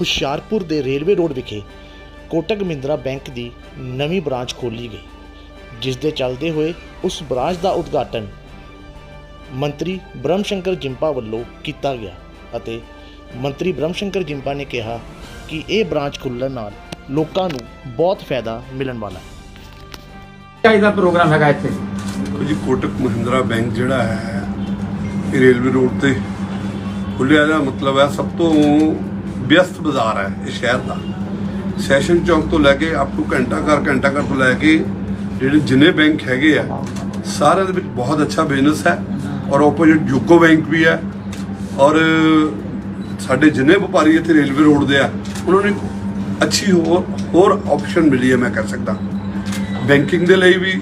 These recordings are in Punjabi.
ਹੁਸ਼ਿਆਰਪੁਰ ਦੇ ਰੇਲਵੇ ਰੋਡ ਵਿਖੇ ਕੋਟਕ ਮਹਿੰਦਰਾ ਬੈਂਕ ਦੀ ਨਵੀਂ ਬ੍ਰਾਂਚ ਖੋਲ੍ਹੀ ਗਈ ਜਿਸ ਦੇ ਚੱਲਦੇ ਹੋਏ ਉਸ ਬ੍ਰਾਂਚ ਦਾ ਉਦਘਾਟਨ ਮੰਤਰੀ ਬ੍ਰਹਮ ਸ਼ੰਕਰ ਜਿੰਪਾ ਵੱਲੋਂ ਕੀਤਾ ਗਿਆ ਅਤੇ ਮੰਤਰੀ ਬ੍ਰਹਮ ਸ਼ੰਕਰ ਜਿੰਪਾ ਨੇ ਕਿਹਾ ਕਿ ਇਹ ਬ੍ਰਾਂਚ ਖੁੱਲ੍ਹਣ ਨਾਲ ਲੋਕਾਂ ਨੂੰ ਬਹੁਤ ਫਾਇਦਾ ਮਿਲਣ ਵਾਲਾ ਹੈ। ਚਾਹੀਦਾ ਪ੍ਰੋਗਰਾਮ ਹੈਗਾ ਇੱਥੇ? ਜੀ ਕੋਟਕ ਮਹਿੰਦਰਾ ਬੈਂਕ ਜਿਹੜਾ ਹੈ ਇਹ ਰੇਲਵੇ ਰੋਡ ਤੇ ਖੁੱਲਿਆ ਦਾ ਮਤਲਬ ਹੈ ਸਭ ਤੋਂ ਵਿਅਸਤ ਬਾਜ਼ਾਰ ਹੈ ਇਹ ਸ਼ਹਿਰ ਦਾ। ਸੈਸ਼ਨ ਚੌਂਕ ਤੋਂ ਲੈ ਕੇ ਅਪ ਟੂ ਘੰਟਾ ਘਰ ਘੰਟਾ ਘਰ ਤੋਂ ਲੈ ਕੇ ਜਿਹੜੇ ਜਿੰਨੇ ਬੈਂਕ ਹੈਗੇ ਆ, ਸਾਰਿਆਂ ਦੇ ਵਿੱਚ ਬਹੁਤ ਅੱਛਾ ਬਿਜ਼ਨਸ ਹੈ ਔਰ ਆਪੋਜ਼ਿਟ ਯੂਕੋ ਬੈਂਕ ਵੀ ਹੈ ਔਰ ਸਾਡੇ ਜਿੰਨੇ ਵਪਾਰੀ ਇੱਥੇ ਰੇਲਵੇ ਰੋਡ ਦੇ ਆ, ਉਹਨਾਂ ਨੂੰ ਅੱਛੀ ਹੋਰ ਹੋਰ ਆਪਸ਼ਨ ਮਿਲੀ ਹੈ ਮੈਂ ਕਹਿ ਸਕਦਾ। ਬੈਂਕਿੰਗ ਦੇ ਲਈ ਵੀ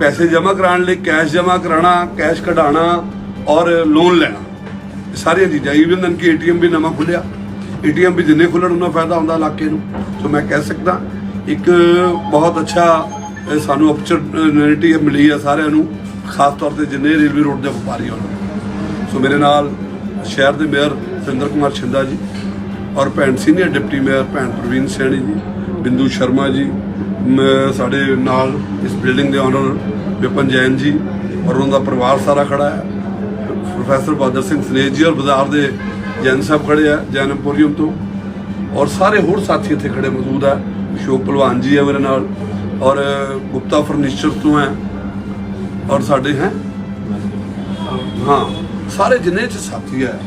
ਪੈਸੇ ਜਮ੍ਹਾਂ ਕਰਾਉਣ ਲਈ ਕੈਸ਼ ਜਮ੍ਹਾਂ ਕਰਾਉਣਾ ਕੈਸ਼ ਕਢਾਉਣਾ ਔਰ ਲੋਨ ਲੈਣਾ। ਇਹ ਸਾਰੀਆਂ ਚੀਜ਼ਾਂ ਈਵਨ ਕਿ ਏਟੀਐਮ ਵੀ ਨਵਾਂ ਖੁੱਲਿਆ ਏਟੀਐਮ ਵੀ ਜਿੰਨੇ ਖੁੱਲਣ ਉਹਨਾਂ ਫਾਇਦਾ ਹੁੰਦਾ ਇਲਾਕੇ ਨੂੰ। ਸੋ ਮੈਂ ਕਹਿ ਸਕਦਾ, ਇੱਕ ਬਹੁਤ ਅੱਛਾ ਸਾਨੂੰ ਅਪਰਚੂਨਿਟੀ ਮਿਲੀ ਹੈ ਸਾਰਿਆਂ ਨੂੰ, ਖਾਸ ਤੌਰ ਤੇ ਜਿੰਨੇ ਰੇਲਵੇ ਰੋਡ ਦੇ ਵਪਾਰੀ ਹਨ ਸੋ ਮੇਰੇ ਨਾਲ ਸ਼ਹਿਰ ਦੇ ਮੇਅਰ ਸਿੰਦਰ ਕੁਮਾਰ ਛਿੰਦਾ ਜੀ ਔਰ ਭੈਣ ਸੀਨੀਅਰ ਡਿਪਟੀ ਮੇਅਰ ਭੈਣ ਪ੍ਰਵੀਨ ਸੈਣੀ ਜੀ, ਬਿੰਦੂ ਸ਼ਰਮਾ ਜੀ, ਮ- ਸਾਡੇ ਨਾਲ ਇਸ ਬਿਲਡਿੰਗ ਦੇ ਓਨਰ ਵਿਪਨ ਜੈਨ ਜੀ ਔਰ ਉਹਨਾਂ ਦਾ ਪਰਿਵਾਰ ਸਾਰਾ ਖੜਾ ਹੈ। ਪ੍ਰੋਫੈਸਰ ਬਾਦਰ ਸਿੰਘ ਸਨੇਹ ਜੀ ਔਰ ਬਾਜ਼ਾਰ ਦੇ ਜੈਨ ਸਾਹਿਬ ਖੜੇ ਆ ਜੈਨ ਐਮਪੋਰੀਅਮ ਤੋਂ ਔਰ ਸਾਰੇ ਹੋਰ ਸਾਥੀ ਇੱਥੇ ਖੜੇ ਮੌਜੂਦ ਹੈ ਅਸ਼ੋਕ ਭਲਵਾਨ ਜੀ ਹੈ ਮੇਰੇ ਨਾਲ। ਔਰ ਗੁਪਤਾ ਫਰਨੀਚਰ ਤੋਂ ਹੈ ਔਰ ਸਾਡੇ ਹੈ। ਹਾਂ, ਸਾਰੇ ਜਿੰਨੇ ਚ ਸਾਥੀ ਹੈ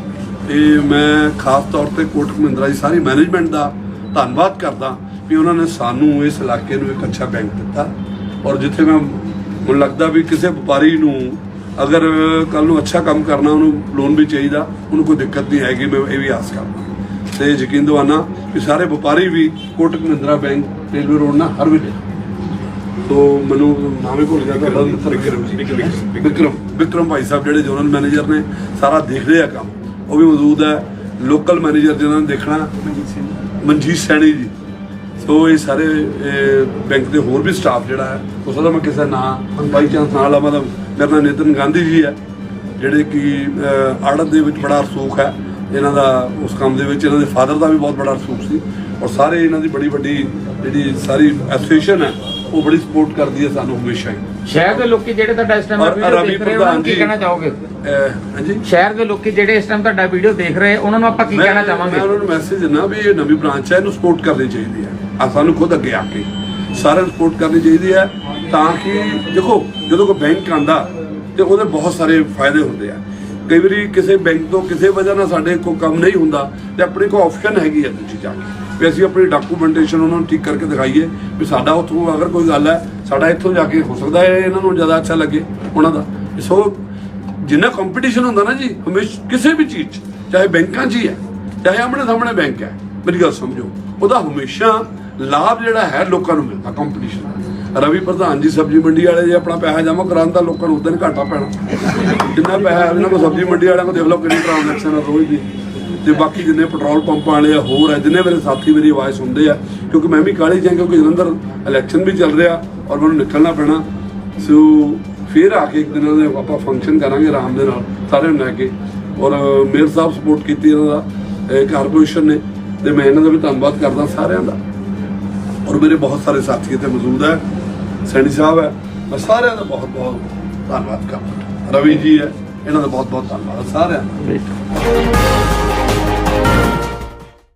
ਇਹ ਮੈਂ ਖਾਸ ਤੌਰ ਤੇ ਕੋਟਕ ਮਹਿੰਦਰਾ ਦੀ ਸਾਰੀ ਮੈਨੇਜਮੈਂਟ ਦਾ ਧੰਨਵਾਦ ਕਰਦਾ ਵੀ ਉਹਨਾਂ ਨੇ ਸਾਨੂੰ ਇਸ ਇਲਾਕੇ ਨੂੰ ਇੱਕ ਅੱਛਾ ਬੈਂਕ ਦਿੱਤਾ। ਔਰ ਜਿੱਥੇ ਮੈਂ, ਮੈਨੂੰ ਲੱਗਦਾ ਵੀ ਕਿਸੇ ਵਪਾਰੀ ਨੂੰ ਅਗਰ ਕੱਲ ਨੂੰ ਅੱਛਾ ਕੰਮ ਕਰਨਾ ਉਹਨੂੰ ਲੋਨ ਵੀ ਚਾਹੀਦਾ ਉਹਨੂੰ ਕੋਈ ਦਿੱਕਤ ਨਹੀਂ ਹੈਗੀ ਮੈਂ ਇਹ ਵੀ ਆਸ ਕਰਦਾ। ਤੇ ਯਕੀਨ ਦਿਵਾਨਾ ਕਿ ਸਾਰੇ ਵਪਾਰੀ ਵੀ Kotak Mahindra bank railway road ਨਾਲ ਹਰ ਵੇਲੇ। ਤੋ ਮੈਨੂੰ ਨਾਮੇ ਭੁੱਲ ਗਿਆ ਤੁਹਾਡਾ ਵਿਕਰਮ ਜੀ ਵਿਕਰਮ ਵਿਕਰਮ ਭਾਈ ਸਾਹਿਬ ਜਿਹੜੇ ਜਨਰਲ ਮੈਨੇਜਰ ਨੇ ਸਾਰਾ ਦੇਖਦੇ ਆ ਕੰਮ। ਉਹ ਵੀ ਮੌਜੂਦ ਹੈ ਲੋਕਲ ਮੈਨੇਜਰ ਜਿਹਨਾਂ ਨੇ ਦੇਖਣਾ ਮਨਜੀਤ ਸਿੰਘ ਮਨਜੀਤ ਸੈਣੀ ਜੀ। ਸੋ ਇਹ ਸਾਰੇ ਬੈਂਕ ਦੇ ਹੋਰ ਵੀ ਸਟਾਫ ਜਿਹੜਾ ਹੈ ਉਸ ਦਾ ਮੈਂ ਕਿਸੇ ਨਾਂ ਬਾਈ ਚਾਂਸ ਨਾਲ ਆ ਮਤਲਬ ਮੇਰਾ ਨਾਮ ਨਿਤਨ ਗਾਂਧੀ ਜੀ ਹੈ ਜਿਹੜੇ ਕਿ ਆੜਤ ਦੇ ਵਿੱਚ ਬੜਾ ਰਸੂਖ ਹੈ ਇਹਨਾਂ ਦਾ ਉਸ ਕੰਮ ਦੇ ਵਿੱਚ ਇਹਨਾਂ ਦੇ ਫਾਦਰ ਦਾ ਵੀ ਬਹੁਤ ਬੜਾ ਰਸੂਖ ਸੀ ਔਰ ਸਾਰੇ ਇਹਨਾਂ ਦੀ ਬੜੀ ਵੱਡੀ ਜਿਹੜੀ ਸਾਰੀ ਐਸੋਸੀਏਸ਼ਨ ਹੈ ਉਹ ਬੜੀ ਸਪੋਰਟ ਕਰਦੀ ਹੈ ਸਾਨੂੰ ਹਮੇਸ਼ਾ ਹੀ। ਸ਼ਹਿਰ ਦੇ ਲੋਕੀ ਜਿਹੜੇ ਤੁਹਾਡਾ ਇਸ ਟਾਈਮ ਵੀਡੀਓ ਦੇਖ ਰਹੇ ਉਹਨਾਂ ਨੂੰ ਕੀ ਕਹਿਣਾ। ਚਾਹੋਗੇ? ਹਾਂਜੀ? ਸ਼ਹਿਰ ਦੇ ਲੋਕੀ ਜਿਹੜੇ ਇਸ ਟਾਈਮ ਤੁਹਾਡਾ ਵੀਡੀਓ ਦੇਖ ਰਹੇ ਉਹਨਾਂ ਨੂੰ ਆਪਾਂ ਕੀ ਮੈਂ ਕਹਿਣਾ ਮੈਂ ਚਾਹਾਂਗੇ? ਉਹਨਾਂ ਨੂੰ ਮੈਸੇਜ ਦਿੰਦਾ ਵੀ ਇਹ ਨਵੀਂ ਬ੍ਰਾਂਚ ਹੈ ਇਹਨੂੰ ਸਪੋਰਟ ਕਰਨੀ ਚਾਹੀਦੀ ਹੈ। ਆ ਸਾਨੂੰ ਖੁਦ ਅੱਗੇ ਆ ਕੇ ਸਾਰਿਆਂ ਨੂੰ ਸਪੋਰਟ ਕਰਨੀ ਚਾਹੀਦੀ ਹੈ ਤਾਂ ਕਿ ਦੇਖੋ, ਜਦੋਂ ਕੋਈ ਬੈਂਕ ਆਂਦਾ ਤੇ ਉਹਦੇ ਬਹੁਤ ਸਾਰੇ ਫਾਇਦੇ ਹੁੰਦੇ ਆ। ਕਈ ਵਾਰੀ ਕਿਸੇ ਬੈਂਕ ਤੋਂ ਕਿਸੇ ਵਜ੍ਹਾ ਨਾਲ ਸਾਡੇ ਕੋਲ ਕੰਮ ਨਹੀਂ ਹੁੰਦਾ ਤੇ ਆਪਣੇ ਕੋਲ ਆਪਸ਼ਨ ਹੈਗੀ ਹੈ ਦੂਜੀ ਜਾ ਕੇ। ਵੀ ਅਸੀਂ ਆਪਣੀ ਡਾਕੂਮੈਂਟੇਸ਼ਨ ਉਹਨਾਂ ਨੂੰ ਠੀਕ ਕਰਕੇ ਦਿਖਾਈਏ ਵੀ ਸਾਡਾ ਉੱਥੋਂ ਅਗਰ ਕੋਈ ਗੱਲ ਹੈ, ਸਾਡਾ ਇੱਥੋਂ ਜਾ ਕੇ ਹੋ ਸਕਦਾ ਹੈ, ਇਹਨਾਂ ਨੂੰ ਜ਼ਿਆਦਾ ਅੱਛਾ ਲੱਗੇ ਉਹਨਾਂ ਦਾ। ਸੋ ਜਿੰਨਾ ਕੰਪੀਟੀਸ਼ਨ ਹੁੰਦਾ ਨਾ ਜੀ, ਹਮੇਸ਼ਾ ਕਿਸੇ ਵੀ ਚੀਜ਼ 'ਚ, ਚਾਹੇ ਬੈਂਕਾਂ 'ਚ ਹੀ ਹੈ, ਚਾਹੇ ਆਪਣੇ ਸਾਹਮਣੇ ਬੈਂਕ ਹੈ ਮੇਰੀ ਗੱਲ ਸਮਝੋ। ਉਹਦਾ ਹਮੇਸ਼ਾ ਲਾਭ ਜਿਹੜਾ ਹੈ ਲੋਕਾਂ ਨੂੰ ਮਿਲਦਾ ਕੰਪੀਟੀਸ਼ਨ ਰਵੀ ਪ੍ਰਧਾਨ ਜੀ ਸਬਜ਼ੀ ਮੰਡੀ ਵਾਲੇ ਜੇ ਆਪਣਾ ਪੈਸਾ ਜਮ੍ਹਾਂ ਕਰਾਉਣ ਦਾ ਲੋਕਾਂ ਨੂੰ ਉਦੋਂ ਘਾਟਾ ਪੈਣਾ। ਜਿੰਨਾ ਪੈਸਾ ਇਹਨਾਂ ਕੋਲ ਸਬਜ਼ੀ ਮੰਡੀ ਵਾਲਿਆਂ ਕੋਲ ਡਿਵੈਲਪ ਕਿੰਨੀ ਟ੍ਰਾਂਜੈਕਸ਼ਨ ਆ ਰੋਜ਼ ਦੀ। ਤੇ ਬਾਕੀ ਜਿੰਨੇ ਪੈਟਰੋਲ ਪੰਪ ਵਾਲੇ ਆ, ਹੋਰ ਆ, ਜਿੰਨੇ ਮੇਰੇ ਸਾਥੀ ਮੇਰੀ ਆਵਾਜ਼ ਸੁਣਦੇ ਆ, ਕਿਉਂਕਿ ਮੈਂ ਵੀ ਕਾਲੀ ਜਾਂ ਕਿਉਂਕਿ ਜਲੰਧਰ ਇਲੈਕਸ਼ਨ ਵੀ ਚੱਲ ਰਿਹਾ ਔਰ ਮੈਨੂੰ ਨਿਕਲਣਾ ਪੈਣਾ। ਸੋ ਫਿਰ ਆ ਕੇ ਇੱਕ ਦਿਨ ਦੇ ਆਪਾਂ ਫੰਕਸ਼ਨ ਕਰਾਂਗੇ ਆਰਾਮ ਦੇ ਨਾਲ, ਸਾਰਿਆਂ ਨੂੰ ਲੈ ਕੇ। ਔਰ ਮੇਅਰ ਸਾਹਿਬ ਸਪੋਰਟ ਕੀਤੀ ਇਹਨਾਂ ਦਾ ਕਾਰਪੋਰੇਸ਼ਨ ਨੇ। ਤੇ ਮੈਂ ਇਹਨਾਂ ਦਾ ਵੀ ਧੰਨਵਾਦ ਕਰਦਾ ਸਾਰਿਆਂ ਦਾ। ਔਰ ਮੇਰੇ ਬਹੁਤ ਸਾਰੇ ਸਾਥੀ ਇੱਥੇ ਮੌਜੂਦ ਹੈ। ਸੈਣੀ ਸਾਹਿਬ ਹੈ, ਮੈਂ ਸਾਰਿਆਂ ਦਾ ਬਹੁਤ ਬਹੁਤ ਧੰਨਵਾਦ ਕਰਦਾ। ਰਵੀ ਜੀ ਹੈ, ਇਹਨਾਂ ਦਾ ਬਹੁਤ ਬਹੁਤ ਧੰਨਵਾਦ ਸਾਰਿਆਂ ਦਾ।